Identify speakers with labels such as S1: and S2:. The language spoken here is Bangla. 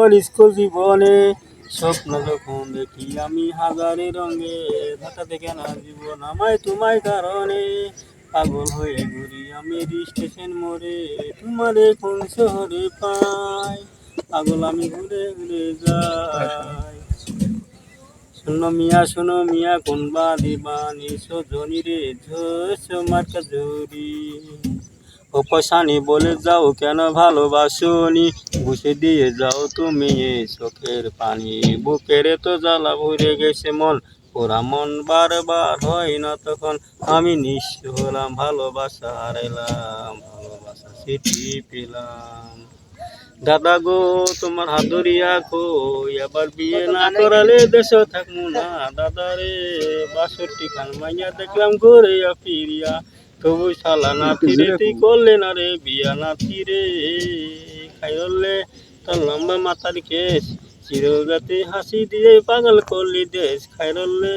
S1: তোর স্কুল জীবনে স্বপ্ন যখন দেখি, আমি হাজারে রঙে হঠাৎ কেন জীবন আমায় তোমায় কারণে পাগল হয়ে ঘুরি। আমি স্টেশন মোড়ে তোমারে কোন শহরে পাই? পাগল আমি ঘুরে ঘুরে যাই। শোনো মিয়া শোনো মিয়া, কোন বাদি বানি সজনি রে ঝোস মার্কা ও পয়সানি বলে যাও কেন ভালোবাসনি? বুঝে দিয়ে যাও তুমি চোখের পানি। বুকের তো জ্বালা ভরে গেছে মন। ওরা মন বারবার হয় না তখন। আমি নিঃস্ব হলাম ভালোবাসা হারাইলাম ভালোবাসা চিঠি পেলাম। দাদা গো তোমার হাতুরিয়া কই? আবার বিয়ে না করালে দেশ থাকব না। দাদা রে বাষট্টি খান মাইয়া দেখলাম ঘুরে ফিরিয়া। তবু শালা না ফিরে তুই করলে না রে বিয়া না ফিরে। খাইলে তোর লম্বা মাথার কেস চিরজাতে হাসি দিয়ে পাগল করলি দেশ খাইরলে।